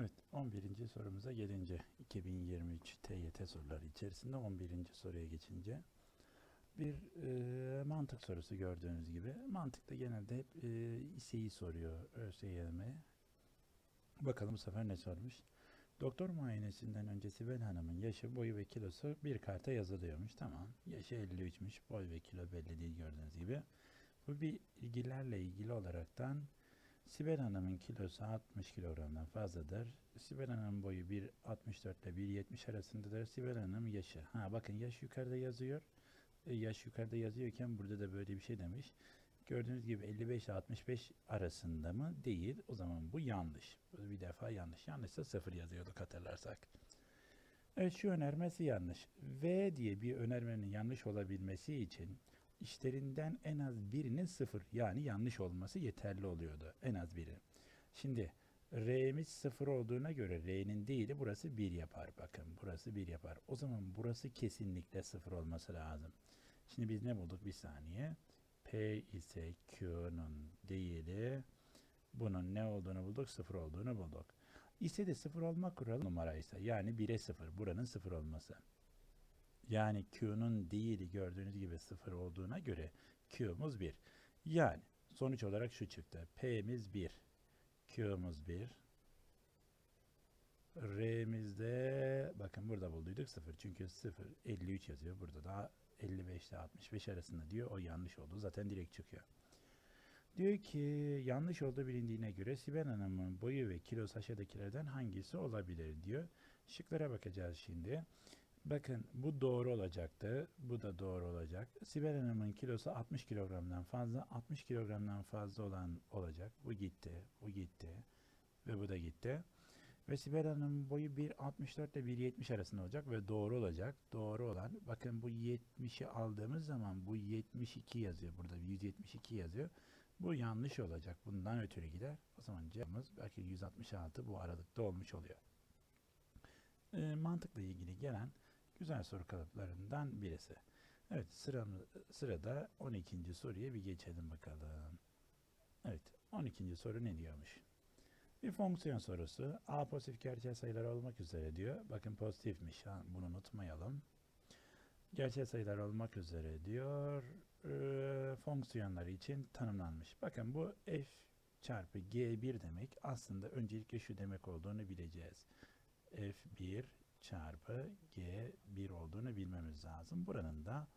Evet, 11. sorumuza gelince 2023 TYT soruları içerisinde 11. soruya geçince bir e, mantık sorusu gördüğünüz gibi. Mantıkta genelde hep e, iseyi soruyor ÖSYM. Bakalım bu sefer ne sormuş? Doktor muayenesinden önce Sibel Hanım'ın yaşı, boyu ve kilosu bir karta yazılıyormuş. Tamam. Yaşı 53'müş. Boy ve kilo belli değil gördüğünüz gibi. Bu bilgilerle ilgili olaraktan Sibel Hanım'ın kilosu 60 kilogramdan fazladır. Sibel Hanım'ın boyu 1.64 ile 1.70 arasındadır. Sibel Hanım yaşı. Ha bakın yaş yukarıda yazıyor. E, yaş yukarıda yazıyorken burada da böyle bir şey demiş. Gördüğünüz gibi 55 ile 65 arasında mı? Değil. O zaman bu yanlış. Bir defa yanlış. Yanlışsa sıfır yazıyorduk hatırlarsak. Evet şu önermesi yanlış. V diye bir önermenin yanlış olabilmesi için işlerinden en az birinin sıfır yani yanlış olması yeterli oluyordu. En az biri. Şimdi R'miz sıfır olduğuna göre R'nin değili burası 1 yapar. Bakın burası 1 yapar. O zaman burası kesinlikle sıfır olması lazım. Şimdi biz ne bulduk? Bir saniye. P ise Q'nun değili bunun ne olduğunu bulduk? Sıfır olduğunu bulduk. İse de sıfır olmak kuralı numaraysa yani 1'e sıfır. Buranın sıfır olması. Yani Q'nun değili gördüğünüz gibi sıfır olduğuna göre Q'muz 1. Yani sonuç olarak şu çıktı. P'miz 1. Q'muz 1. R'mizde bakın burada bulduyduk 0. Çünkü 0 53 yazıyor. Burada da 55 ile 65 arasında diyor. O yanlış oldu. Zaten direkt çıkıyor. Diyor ki yanlış olduğu bilindiğine göre Sibel Hanım'ın boyu ve kilosu aşağıdakilerden hangisi olabilir diyor. Şıklara bakacağız şimdi. Bakın bu doğru olacaktı. Bu da doğru olacak. Sibel Hanım'ın kilosu 60 kilogramdan fazla. 60 kilogramdan fazla olan olacak. Bu gitti. Bu gitti. Ve bu da gitti. Ve Sibel Hanım'ın boyu 1.64 ile 1.70 arasında olacak ve doğru olacak. Doğru olan bakın bu 70'i aldığımız zaman bu 72 yazıyor. Burada 172 yazıyor. Bu yanlış olacak. Bundan ötürü gider. O zaman cevabımız belki 166 bu aralıkta olmuş oluyor. E, mantıkla ilgili gelen güzel soru kalıplarından birisi. Evet sıramı, sırada 12. soruya bir geçelim bakalım. Evet 12. soru ne diyormuş? Bir fonksiyon sorusu. A pozitif gerçel sayılar olmak üzere diyor. Bakın pozitifmiş. Ha, bunu unutmayalım. Gerçel sayılar olmak üzere diyor. E, fonksiyonları için tanımlanmış. Bakın bu f çarpı g1 demek. Aslında öncelikle şu demek olduğunu bileceğiz. f1 çarpı g1 olduğunu bilmemiz lazım. Buranın da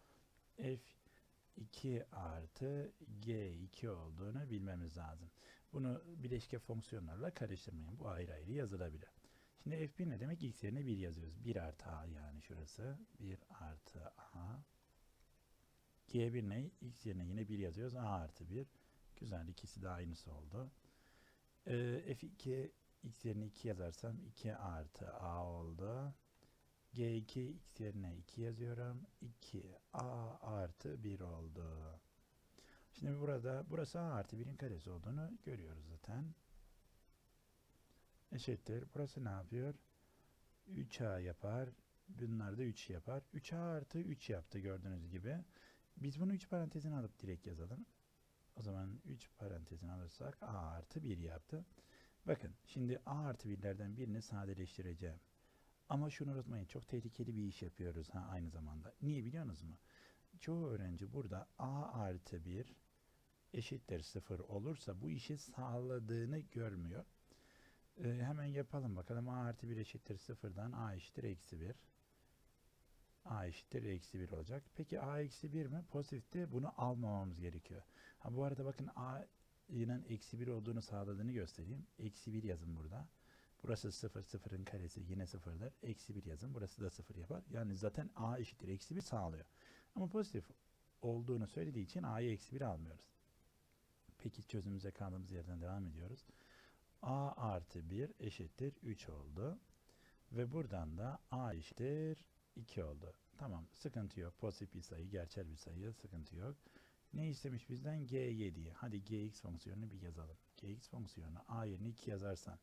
f2 artı g2 olduğunu bilmemiz lazım. Bunu bileşke fonksiyonlarla karıştırmayın. Bu ayrı ayrı yazılabilir. Şimdi f1 ne demek? x yerine 1 yazıyoruz. 1 artı a yani şurası. 1 artı a. g1 ne? x yerine yine 1 yazıyoruz. a artı 1. Güzel ikisi de aynısı oldu. Ee, f2 x yerine 2 yazarsam 2 artı a oldu. G2 x yerine 2 yazıyorum. 2 a artı 1 oldu. Şimdi burada burası a artı 1'in karesi olduğunu görüyoruz zaten. Eşittir. Burası ne yapıyor? 3a yapar. Bunlar da 3 yapar. 3a artı 3 yaptı gördüğünüz gibi. Biz bunu 3 parantezine alıp direkt yazalım. O zaman 3 parantezine alırsak a artı 1 yaptı. Bakın şimdi a artı birlerden birini sadeleştireceğim. Ama şunu unutmayın çok tehlikeli bir iş yapıyoruz ha aynı zamanda. Niye biliyorsunuz mu? Çoğu öğrenci burada a artı 1 eşittir 0 olursa bu işi sağladığını görmüyor. Ee, hemen yapalım bakalım a artı 1 eşittir 0'dan a eşittir eksi 1. a eşittir eksi 1 olacak. Peki a eksi 1 mi? Pozitifte bunu almamamız gerekiyor. Ha bu arada bakın a a'nın eksi 1 olduğunu sağladığını göstereyim. Eksi 1 yazın burada. Burası 0, 0'ın karesi yine 0'dır. Eksi 1 yazın. Burası da 0 yapar. Yani zaten a eşittir eksi 1 sağlıyor. Ama pozitif olduğunu söylediği için a'yı eksi 1 almıyoruz. Peki çözümümüze kaldığımız yerden devam ediyoruz. a artı 1 eşittir 3 oldu. Ve buradan da a eşittir 2 oldu. Tamam sıkıntı yok. Pozitif bir sayı, gerçel bir sayı sıkıntı yok. Ne istemiş bizden? G7'yi. Hadi gx fonksiyonunu bir yazalım. gx fonksiyonu a yerine 2 yazarsan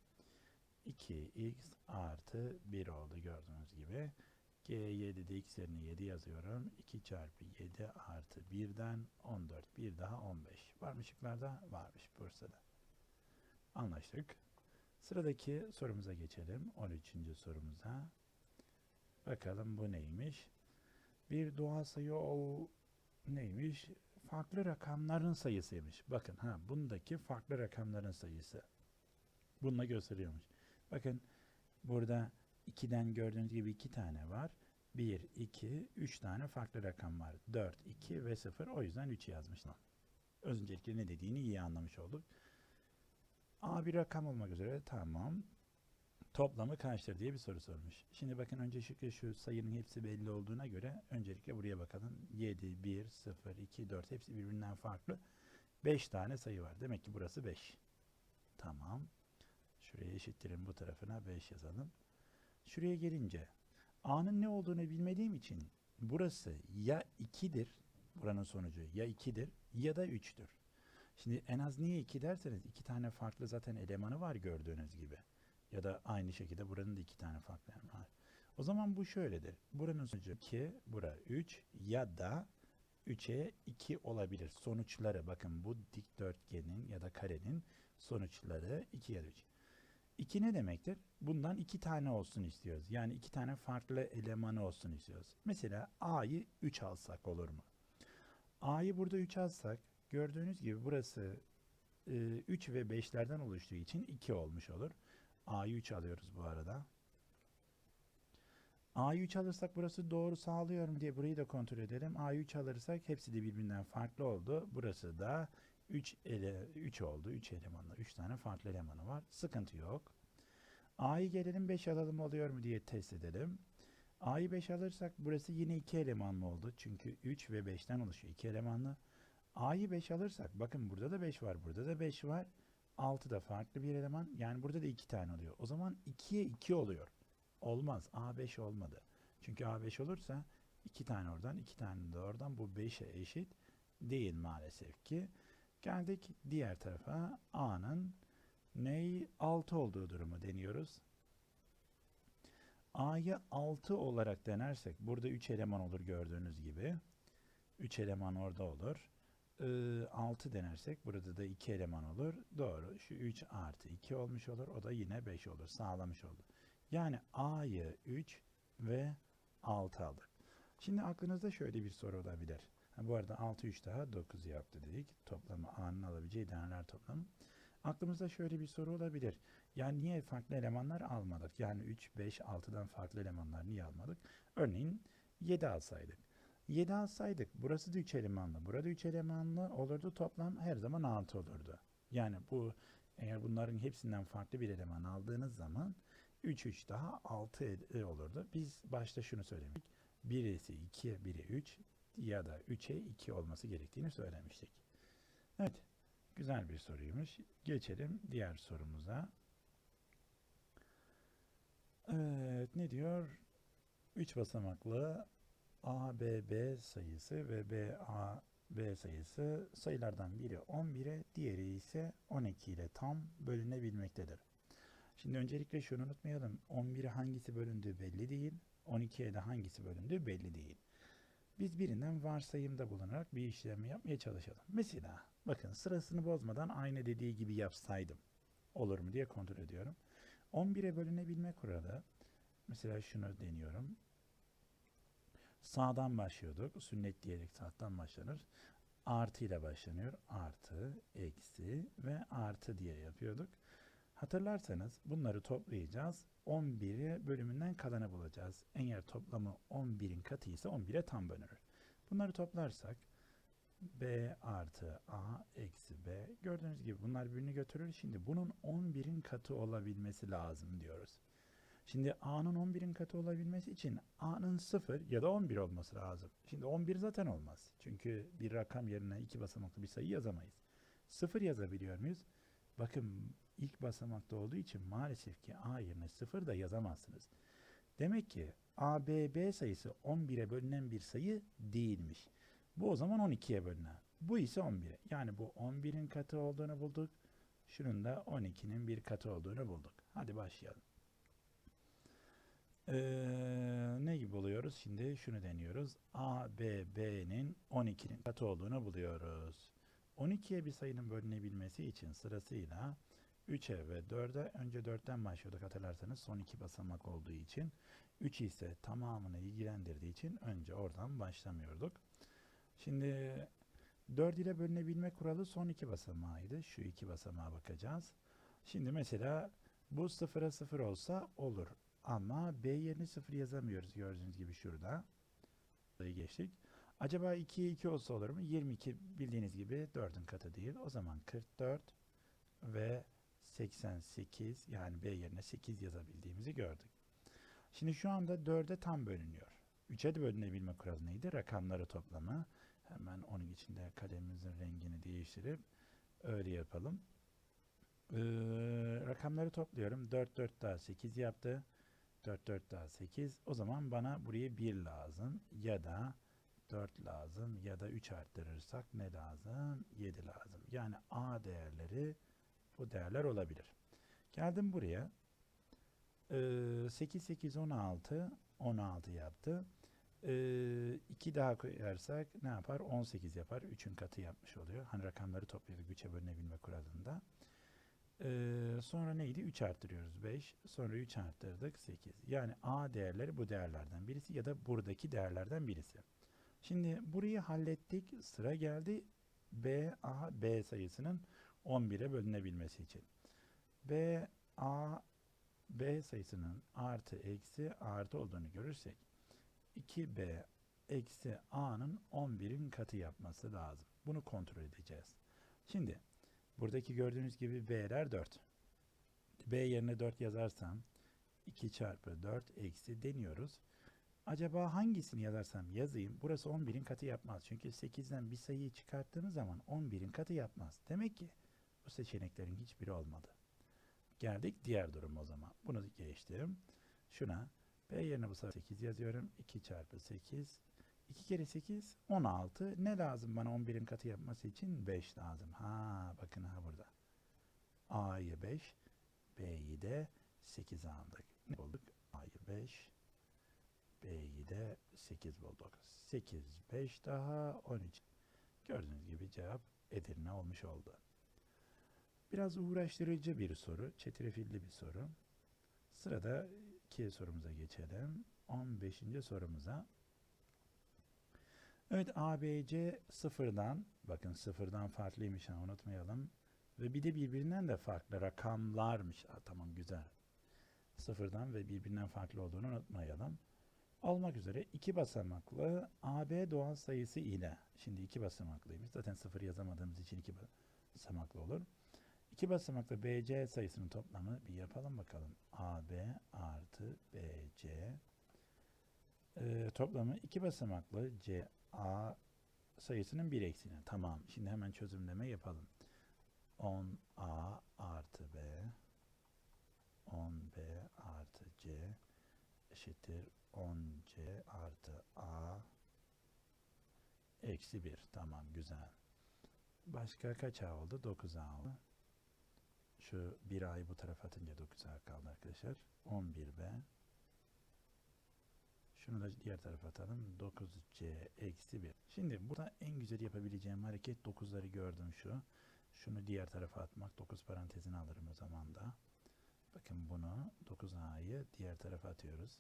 2x artı 1 oldu gördüğünüz gibi. G7'de x yerine 7 yazıyorum. 2 çarpı 7 artı 1'den 14. Bir daha 15. Var mı şıklarda? Varmış Bursa'da. Anlaştık. Sıradaki sorumuza geçelim. 13. sorumuza. Bakalım bu neymiş? Bir doğal sayı ol neymiş? Farklı rakamların sayısıymış. Bakın ha bundaki farklı rakamların sayısı. Bununla gösteriyormuş. Bakın burada 2'den gördüğünüz gibi 2 tane var. 1, 2, 3 tane farklı rakam var. 4, 2 ve 0. O yüzden 3 yazmışlar. Öncelikle ne dediğini iyi anlamış olduk. A bir rakam olmak üzere tamam. Toplamı kaçtır diye bir soru sormuş. Şimdi bakın öncelikle şu sayının hepsi belli olduğuna göre öncelikle buraya bakalım. 7, 1, 0, 2, 4 hepsi birbirinden farklı. 5 tane sayı var. Demek ki burası 5. Tamam. Şuraya eşittirin bu tarafına 5 yazalım. Şuraya gelince A'nın ne olduğunu bilmediğim için burası ya 2'dir buranın sonucu ya 2'dir ya da 3'tür. Şimdi en az niye 2 derseniz iki tane farklı zaten elemanı var gördüğünüz gibi. Ya da aynı şekilde buranın da iki tane farklı elemanı var. O zaman bu şöyledir. Buranın sonucu 2, bura 3 ya da 3'e 2 olabilir. Sonuçları bakın bu dikdörtgenin ya da karenin sonuçları 2 ya da 3. 2 ne demektir? Bundan 2 tane olsun istiyoruz. Yani 2 tane farklı elemanı olsun istiyoruz. Mesela A'yı 3 alsak olur mu? A'yı burada 3 alsak gördüğünüz gibi burası 3 ve 5'lerden oluştuğu için 2 olmuş olur. A'yı 3 alıyoruz bu arada. A'yı 3 alırsak burası doğru sağlıyor mu diye burayı da kontrol edelim. A'yı 3 alırsak hepsi de birbirinden farklı oldu. Burası da 3 ele 3 oldu. 3 elemanlı. 3 tane farklı elemanı var. Sıkıntı yok. A'yı gelelim 5 alalım oluyor mu diye test edelim. A'yı 5 alırsak burası yine 2 elemanlı oldu. Çünkü 3 ve 5'ten oluşuyor 2 elemanlı. A'yı 5 alırsak bakın burada da 5 var. Burada da 5 var. 6 da farklı bir eleman. Yani burada da 2 tane oluyor. O zaman 2'ye 2 oluyor. Olmaz. A5 olmadı. Çünkü A5 olursa 2 tane oradan 2 tane de oradan bu 5'e eşit değil maalesef ki. Geldik diğer tarafa. A'nın ney 6 olduğu durumu deniyoruz. A'yı 6 olarak denersek burada 3 eleman olur gördüğünüz gibi. 3 eleman orada olur. Ee, 6 denersek burada da 2 eleman olur. Doğru. Şu 3 artı 2 olmuş olur. O da yine 5 olur. Sağlamış oldu. Yani A'yı 3 ve 6 aldık. Şimdi aklınızda şöyle bir soru olabilir. Bu arada 6 3 daha 9 yaptı dedik. Toplamı A'nın alabileceği değerler toplamı. Aklımızda şöyle bir soru olabilir. Yani niye farklı elemanlar almadık? Yani 3, 5, 6'dan farklı elemanlar niye almadık? Örneğin 7 alsaydık. 7 alsaydık burası da 3 elemanlı, burada 3 elemanlı olurdu. Toplam her zaman 6 olurdu. Yani bu eğer bunların hepsinden farklı bir eleman aldığınız zaman 3 3 daha 6 ed- olurdu. Biz başta şunu söylemiştik. Birisi 2'ye biri 3 ya da 3'e 2 olması gerektiğini söylemiştik. Evet. Güzel bir soruymuş. Geçelim diğer sorumuza. Evet, ne diyor? 3 basamaklı A, B, B sayısı ve B, A, B sayısı sayılardan biri 11'e, diğeri ise 12 ile tam bölünebilmektedir. Şimdi öncelikle şunu unutmayalım. 11'e hangisi bölündüğü belli değil. 12'ye de hangisi bölündüğü belli değil. Biz birinden varsayımda bulunarak bir işlemi yapmaya çalışalım. Mesela bakın sırasını bozmadan aynı dediği gibi yapsaydım olur mu diye kontrol ediyorum. 11'e bölünebilme kuralı mesela şunu deniyorum. Sağdan başlıyorduk. Sünnet diyerek sağdan başlanır. Artı ile başlanıyor. Artı, eksi ve artı diye yapıyorduk. Hatırlarsanız bunları toplayacağız. 11'i bölümünden kalanı bulacağız. Eğer toplamı 11'in katı ise 11'e tam bölünür. Bunları toplarsak b artı a eksi b gördüğünüz gibi bunlar birbirini götürür. Şimdi bunun 11'in katı olabilmesi lazım diyoruz. Şimdi a'nın 11'in katı olabilmesi için a'nın 0 ya da 11 olması lazım. Şimdi 11 zaten olmaz. Çünkü bir rakam yerine iki basamaklı bir sayı yazamayız. 0 yazabiliyor muyuz? Bakın ilk basamakta olduğu için maalesef ki a yerine 0 da yazamazsınız. Demek ki a, b, b sayısı 11'e bölünen bir sayı değilmiş. Bu o zaman 12'ye bölünen. Bu ise 11'e. Yani bu 11'in katı olduğunu bulduk. Şunun da 12'nin bir katı olduğunu bulduk. Hadi başlayalım. Ee, ne gibi buluyoruz? Şimdi şunu deniyoruz. A, B, B'nin 12'nin katı olduğunu buluyoruz. 12'ye bir sayının bölünebilmesi için sırasıyla 3'e ve 4'e önce 4'ten başlıyorduk hatırlarsanız son iki basamak olduğu için 3 ise tamamını ilgilendirdiği için önce oradan başlamıyorduk. Şimdi 4 ile bölünebilme kuralı son iki basamağıydı. Şu iki basamağa bakacağız. Şimdi mesela bu sıfıra sıfır olsa olur. Ama B yerine sıfır yazamıyoruz gördüğünüz gibi şurada. Burayı geçtik. Acaba 2'ye 2 olsa olur mu? 22 bildiğiniz gibi 4'ün katı değil. O zaman 44 ve 88 yani B yerine 8 yazabildiğimizi gördük. Şimdi şu anda 4'e tam bölünüyor. 3'e de bölünebilme kuralı neydi? Rakamları toplamı. Hemen onun içinde kalemimizin rengini değiştirip öyle yapalım. Ee, rakamları topluyorum. 4 4 daha 8 yaptı. 4 4 daha 8. O zaman bana buraya 1 lazım ya da 4 lazım ya da 3 arttırırsak ne lazım? 7 lazım. Yani A değerleri bu değerler olabilir. Geldim buraya. Ee, 8 8 16 16 yaptı. Ee, 2 daha koyarsak ne yapar? 18 yapar. 3'ün katı yapmış oluyor. Hani rakamları topluyorduk 3'e bölünebilme kuralında. Ee, sonra neydi? 3 arttırıyoruz 5. Sonra 3 arttırdık 8. Yani A değerleri bu değerlerden birisi ya da buradaki değerlerden birisi. Şimdi burayı hallettik. Sıra geldi B, A, B sayısının 11'e bölünebilmesi için. B, A, B sayısının artı eksi artı olduğunu görürsek 2B eksi A'nın 11'in katı yapması lazım. Bunu kontrol edeceğiz. Şimdi buradaki gördüğünüz gibi B'ler 4. B yerine 4 yazarsam 2 çarpı 4 eksi deniyoruz. Acaba hangisini yazarsam yazayım. Burası 11'in katı yapmaz. Çünkü 8'den bir sayıyı çıkarttığınız zaman 11'in katı yapmaz. Demek ki bu seçeneklerin hiçbiri olmadı. Geldik diğer durum o zaman. Bunu geçtim. Şuna B yerine bu sefer 8 yazıyorum. 2 çarpı 8. 2 kere 8 16. Ne lazım bana 11'in katı yapması için? 5 lazım. Ha bakın ha burada. A'yı 5. B'yi de 8 aldık. Ne bulduk? A'yı 5. B'yi de 8 bulduk. 8, 5 daha 13. Gördüğünüz gibi cevap Edirne olmuş oldu. Biraz uğraştırıcı bir soru, çetrefilli bir soru. Sırada iki sorumuza geçelim. 15. sorumuza. Evet ABC sıfırdan, bakın sıfırdan farklıymış ha unutmayalım. Ve bir de birbirinden de farklı rakamlarmış. Ha, tamam güzel. Sıfırdan ve birbirinden farklı olduğunu unutmayalım. Olmak üzere iki basamaklı AB doğal sayısı ile, şimdi iki basamaklıymış. Zaten sıfır yazamadığımız için iki basamaklı olur. İki basamaklı BC sayısının toplamı bir yapalım bakalım. AB artı ee, toplamı iki basamaklı CA sayısının bir eksiğine. Tamam. Şimdi hemen çözümleme yapalım. 10A artı B 10B artı C eşittir 10C artı A eksi 1. Tamam güzel. Başka kaç A oldu? 9A oldu. Şu bir A'yı bu tarafa atınca 9A kaldı arkadaşlar. 11B. Şunu da diğer tarafa atalım. 9C eksi 1. Şimdi burada en güzel yapabileceğim hareket 9'ları gördüm şu. Şunu diğer tarafa atmak. 9 parantezini alırım o zaman da. Bakın bunu 9A'yı diğer tarafa atıyoruz.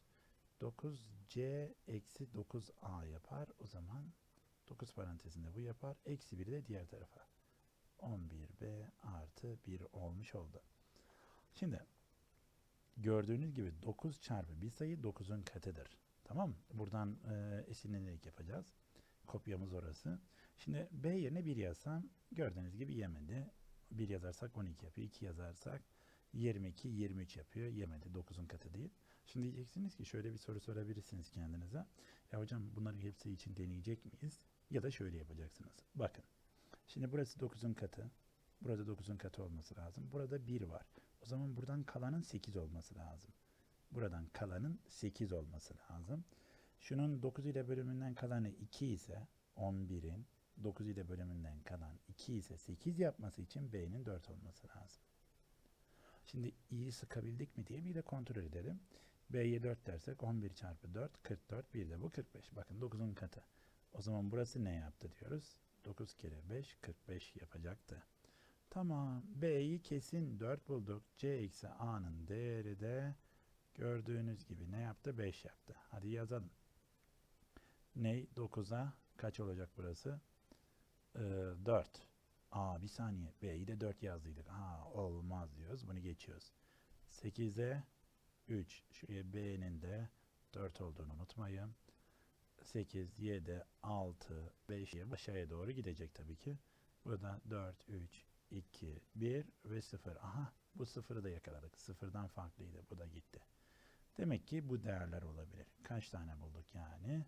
9C eksi 9A yapar. O zaman 9 parantezinde bu yapar. Eksi 1'i de diğer tarafa. 11B artı 1 olmuş oldu. Şimdi gördüğünüz gibi 9 çarpı bir sayı 9'un katıdır. Tamam? Buradan e, esinlenerek yapacağız. Kopyamız orası. Şimdi B yerine 1 yazsam gördüğünüz gibi yemedi. 1 yazarsak 12 yapıyor. 2 yazarsak 22, 23 yapıyor. Yemedi. 9'un katı değil. Şimdi diyeceksiniz ki şöyle bir soru sorabilirsiniz kendinize. Ya hocam bunların hepsi için deneyecek miyiz? Ya da şöyle yapacaksınız. Bakın. Şimdi burası 9'un katı. Burada 9'un katı olması lazım. Burada 1 var. O zaman buradan kalanın 8 olması lazım. Buradan kalanın 8 olması lazım. Şunun 9 ile bölümünden kalanı 2 ise 11'in 9 ile bölümünden kalan 2 ise 8 yapması için B'nin 4 olması lazım. Şimdi i'yi sıkabildik mi diye bir de kontrol edelim. B'ye 4 dersek 11 çarpı 4 44 bir de bu 45. Bakın 9'un katı. O zaman burası ne yaptı diyoruz. 9 kere 5 45 yapacaktı. Tamam. B'yi kesin 4 bulduk. C eksi A'nın değeri de gördüğünüz gibi ne yaptı? 5 yaptı. Hadi yazalım. Ney? 9'a kaç olacak burası? Ee, 4. Aa bir saniye. B'yi de 4 yazdıydık. Aa olmaz diyoruz. Bunu geçiyoruz. 8'e 3. Şuraya B'nin de 4 olduğunu unutmayın. 8, 7, 6, 5 diye aşağıya doğru gidecek tabii ki. Burada 4, 3, 2, 1 ve 0. Aha bu sıfırı da yakaladık. Sıfırdan farklıydı. Bu da gitti. Demek ki bu değerler olabilir. Kaç tane bulduk yani?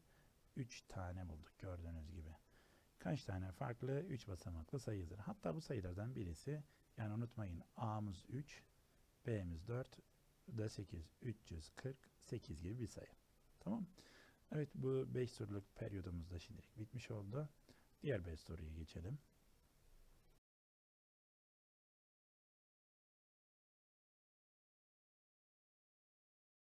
3 tane bulduk gördüğünüz gibi. Kaç tane farklı 3 basamaklı sayıdır. Hatta bu sayılardan birisi yani unutmayın A'mız 3, B'miz 4, da 8, 348 gibi bir sayı. Tamam. Evet bu 5 soruluk periyodumuz da şimdilik bitmiş oldu. Diğer 5 soruya geçelim.